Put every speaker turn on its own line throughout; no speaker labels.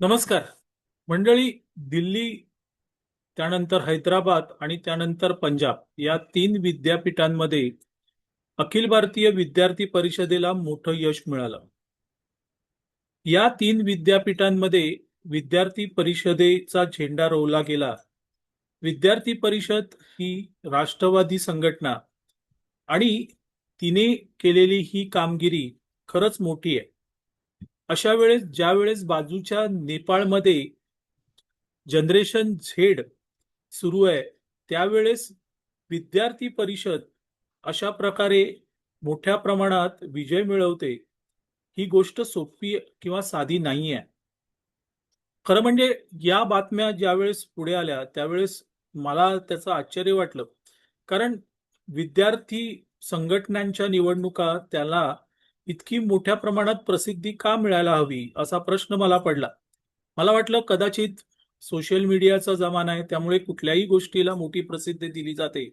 नमस्कार. मंडळी दिल्ली त्यानंतर हैदराबाद आणि त्यानंतर पंजाब या तीन विद्यापीठांमध्ये अखिल भारतीय विद्यार्थी परिषदेला मोठं यश मिळालं. या तीन विद्यापीठांमध्ये विद्यार्थी परिषदेचा झेंडा रोवला गेला. विद्यार्थी परिषद ही राष्ट्रवादी संघटना आणि तिने केलेली ही कामगिरी खरंच मोठी आहे. अशा वेळेस ज्या वेळेस बाजूच्या नेपाळमध्ये जनरेशन झेड सुरू आहे त्यावेळेस विद्यार्थी परिषद अशा प्रकारे मोठ्या प्रमाणात विजय मिळवते ही गोष्ट सोपी किंवा साधी नाही आहे खरं म्हणजे या बातम्या ज्यावेळेस पुढे आल्या त्यावेळेस मला त्याचं आश्चर्य वाटलं. कारण विद्यार्थी संघटनांच्या निवडणुका त्याला इतकी मोठ्या प्रमाणात प्रसिद्धी का मिळायला हवी असा प्रश्न मला पडला. मला वाटलं कदाचित सोशल मीडियाचा जमाना आहे त्यामुळे कुठल्याही गोष्टीला मोठी प्रसिद्धी दिली जाते.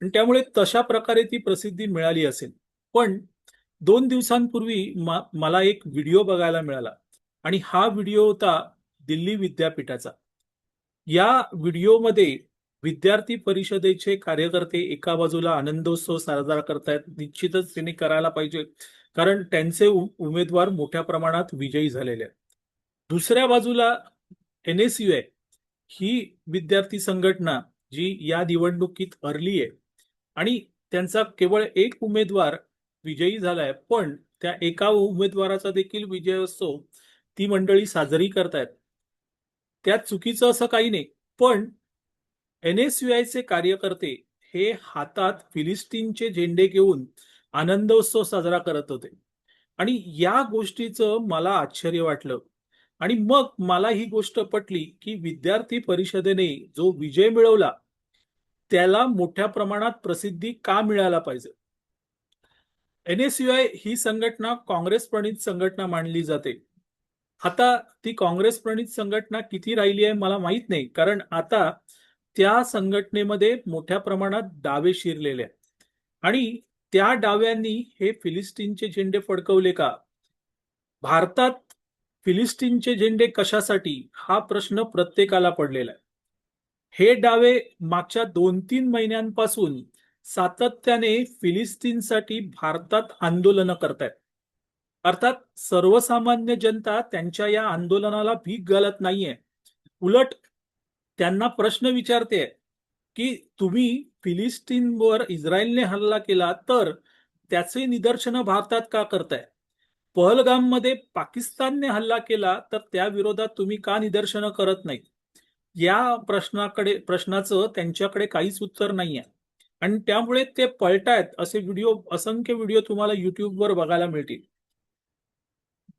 आणि त्यामुळे तशा प्रकारे ती प्रसिद्धी मिळाली असेल. पण दोन दिवसांपूर्वी मा- मला एक व्हिडिओ बघायला मिळाला. आणि हा व्हिडिओ होता दिल्ली विद्यापीठाचा. या व्हिडिओमध्ये विद्यार्थी परिषदेचे कार्यकर्ते एका बाजूला आनंदोत्सव साजरा करतायत. निश्चितच त्यांनी करायला पाहिजे. कारण त्यांचे उमेदवार मोठ्या प्रमाणात विजयी झालेले आहेत. दुसऱ्या बाजूला एन एस यू ही विद्यार्थी संघटना जी या निवडणुकीत हरली आहे आणि त्यांचा केवळ एक उमेदवार विजयी झालाय पण त्या एका उमेदवाराचा देखील विजय असतो. ती मंडळी साजरी करतायत. त्यात चुकीचं असं काही नाही पण एनएसयूआयचे कार्यकर्ते हे हातात फिलिस्तीनचे झेंडे घेऊन आनंदोत्सव साजरा करत होते. आणि या गोष्टीचं मला आश्चर्य वाटलं. आणि मग मला ही गोष्ट पटली की विद्यार्थी परिषदेने जो विजय मिळवला त्याला मोठ्या प्रमाणात प्रसिद्धी का मिळायला पाहिजे? एनएसयूआय आय ही संघटना काँग्रेस प्रणित संघटना मानली जाते. आता ती काँग्रेस प्रणित संघटना किती राहिली आहे मला माहीत नाही कारण आता त्या संघटनेमध्ये मोठ्या प्रमाणात डावे शिरलेले आहेत. आणि त्या डाव्यांनी हे फिलिस्तीनचे झेंडे फडकवले का? भारतात फिलिस्तीनचे झेंडे कशासाठी? हा प्रश्न प्रत्येकाला पडलेला आहे. हे डावे मागच्या दोन तीन महिन्यांपासून सातत्याने फिलिस्तीनसाठी भारतात आंदोलनं करतायत. अर्थात सर्वसामान्य जनता त्यांच्या या आंदोलनाला भीक घालत नाहीये. उलट त्यांना प्रश्न विचारते की तुम्ही फिलिस्तीनवर इस्रायलने हल्ला केला तर त्याचे निदर्शनं भारतात का करताय? पहलगाममध्ये पाकिस्तानने हल्ला केला तर त्या विरोधात तुम्ही का निदर्शनं करत नाही या प्रश्नाकडे प्रश्नाचं त्यांच्याकडे काहीच उत्तर नाही आहे आणि त्यामुळे ते पळतायत असे व्हिडिओ असंख्य व्हिडिओ तुम्हाला युट्यूबवर बघायला मिळतील.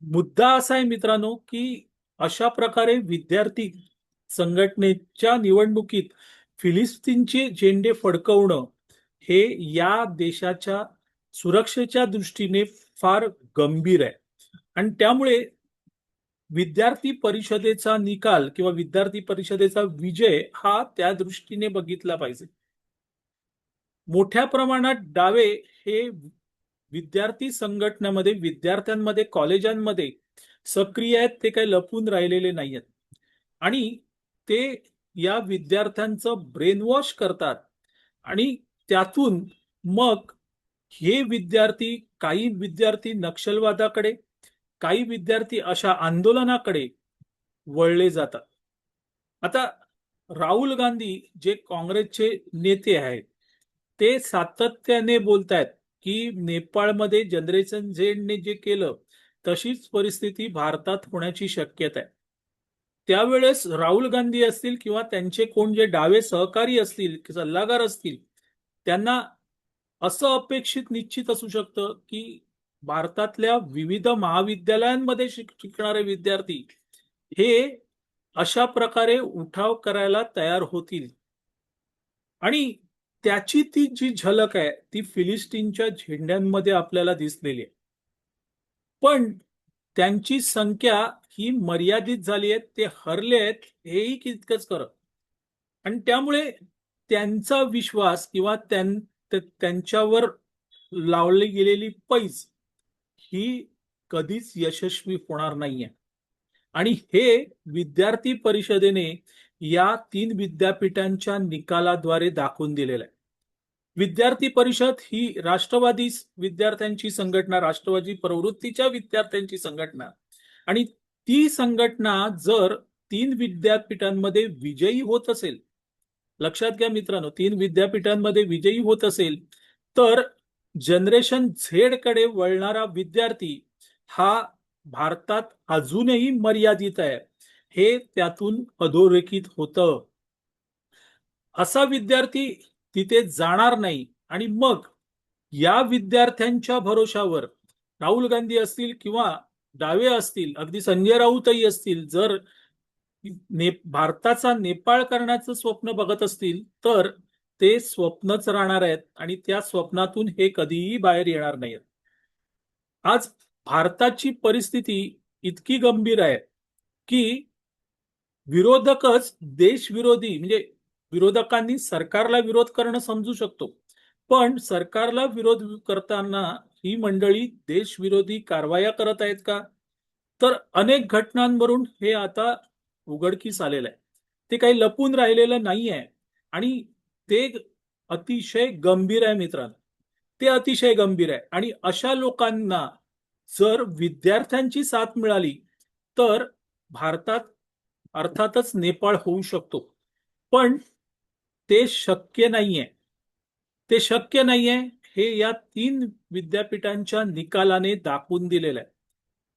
मुद्दा असा आहे मित्रांनो की अशा प्रकारे विद्यार्थी संघटनेच्या निवडणुकीत फिलिस्तीनचे झेंडे फडकवणं हे या देशाच्या सुरक्षेच्या दृष्टीने फार गंभीर आहे. आणि त्यामुळे विद्यार्थी परिषदेचा निकाल किंवा विद्यार्थी परिषदेचा विजय हा त्या दृष्टीने बघितला पाहिजे. मोठ्या प्रमाणात डावे हे विद्यार्थी संघटनेमध्ये विद्यार्थ्यांमध्ये कॉलेजांमध्ये सक्रिय आहेत ते काही लपून राहिलेले नाही आहेत आणि ते या विद्यार्थ्यांचं ब्रेनवॉश करतात. आणि त्यातून मग हे विद्यार्थी काही विद्यार्थी नक्षलवादाकडे काही विद्यार्थी अशा आंदोलनाकडे वळले जातात. आता राहुल गांधी जे काँग्रेसचे नेते आहेत ते सातत्याने बोलतायत की नेपाळमध्ये जनरेशन झेडने जे केलं तशीच परिस्थिती भारतात होण्याची शक्यता आहे. त्यावेळेस राहुल गांधी असतील किंवा त्यांचे कोण जे डावे सहकारी असतील सल्लागार असतील त्यांना असं अपेक्षित निश्चित असू शकतं की भारतातल्या विविध महाविद्यालयांमध्ये शिक शिकणारे विद्यार्थी हे अशा प्रकारे उठाव करायला तयार होतील. आणि त्याची ती जी झलक आहे ती फिलिस्टीनच्या झेंड्यांमध्ये आपल्याला दिसलेली आहे. पण त्यांची संख्या ही मर्यादित झाली आहेत ते हरले आहेत हेही तितकंच खरं. आणि त्यामुळे त्यांचा विश्वास किंवा त्यांच्यावर लावली गेलेली पैज ही कधीच यशस्वी होणार नाहीये. आणि हे विद्यार्थी परिषदेने या तीन विद्यापीठांच्या निकालाद्वारे दाखवून दिलेलं आहे. विद्यार्थी परिषद ही राष्ट्रवादी विद्यार्थ्यांची संघटना राष्ट्रवादी प्रवृत्तीच्या विद्यार्थ्यांची संघटना. आणि ती संघटना जर तीन विद्यापीठांमध्ये विजयी होत असेल लक्षात घ्या मित्रांनो तीन विद्यापीठांमध्ये विजयी होत असेल तर जनरेशन झेडकडे वळणारा विद्यार्थी हा भारतात अजूनही मर्यादित आहे. हे त्यातून अधोरेखित होतं. असा विद्यार्थी तिथे जाणार नाही आणि मग या विद्यार्थ्यांच्या भरोशावर राहुल गांधी असतील किंवा डावे असतील अगदी संजय राऊतही असतील जर ने भारताचा नेपाळ करण्याचं स्वप्न बघत असतील तर ते स्वप्नच राहणार आहेत आणि त्या स्वप्नातून हे कधीही बाहेर येणार नाहीत. आज भारताची परिस्थिती इतकी गंभीर आहे की विरोधकच देशविरोधी म्हणजे विरोधकांनी सरकारला विरोध करणं समजू शकतो. पण सरकारला विरोध करताना ही मंडळी देशविरोधी कारवाया करत आहेत का? तर अनेक घटनांवरून हे आता उघडकीस आलेलं आहे. ते काही लपून राहिलेलं नाही आहे आणि ते अतिशय गंभीर आहे मित्रांनो. ते अतिशय गंभीर आहे आणि अशा लोकांना जर विद्यार्थ्यांची साथ मिळाली तर भारतात अर्थातच नेपाळ होऊ शकतो. पण ते शक्य नाहीये. ते शक्य नाहीये हे या तीन विद्यापीठांच्या निकालाने दाखवून दिलेलं आहे.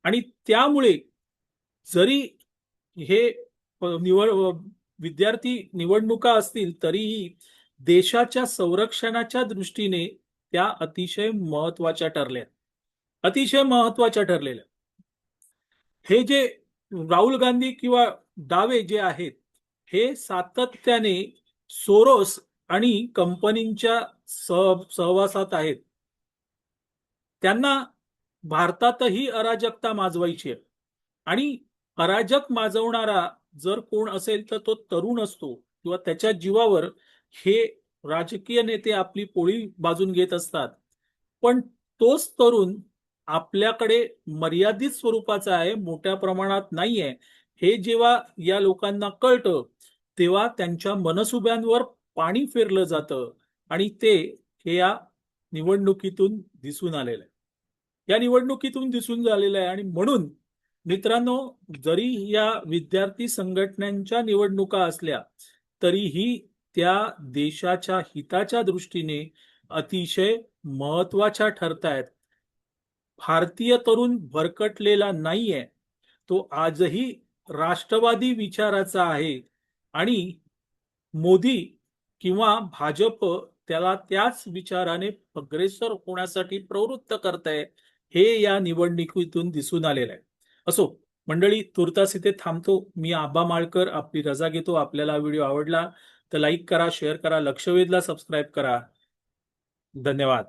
आणि त्यामुळे जरी हे निवड विद्यार्थी निवडणुका असतील तरीही देशाच्या संरक्षणाच्या दृष्टीने त्या अतिशय महत्त्वाच्या ठरल्या. अतिशय महत्त्वाच्या ठरलेल्या. हे जे राहुल गांधी किंवा दावे जे आहेत हे सातत्याने सोरोस आणि कंपनींच्या सह सहवासात आहेत. त्यांना भारतातही अराजकता माजवायची आहे. आणि अराजक माजवणारा जर कोण असेल तर तो तरुण असतो किंवा त्याच्या जीवावर हे राजकीय नेते आपली पोळी बाजून घेत असतात. पण तोच तरुण आपल्याकडे मर्यादित स्वरूपाचा आहे मोठ्या प्रमाणात नाहीये. हे जेव्हा या लोकांना कळतं तेव्हा त्यांच्या मनसुब्यांवर पाणी फिरलं जातं आणि ते हे या निवडणुकीतून दिसून आलेलं आहे. या निवडणुकीतून दिसून झालेलं आहे आणि म्हणून मित्रांनो जरी या विद्यार्थी संघटनांच्या निवडणुका असल्या तरीही त्या देशाच्या हिताच्या दृष्टीने अतिशय महत्त्वाच्या ठरतायत. भारतीय तरुण भरकटलेला नाहीये. तो आजही राष्ट्रवादी विचाराचा आहे आणि मोदी किंवा भाजप त्याला त्याच विचाराने अग्रेसर होण्यासाठी प्रवृत्त करताय हे या निवडणुकीतून दिसून आलेलं आहे. असो मंडळी तुर्तास इथे थांबतो. मी आबा माळकर आपली रजा घेतो. आपल्याला व्हिडिओ आवडला तर लाईक करा शेअर करा लक्षवेधला सबस्क्राईब करा. धन्यवाद.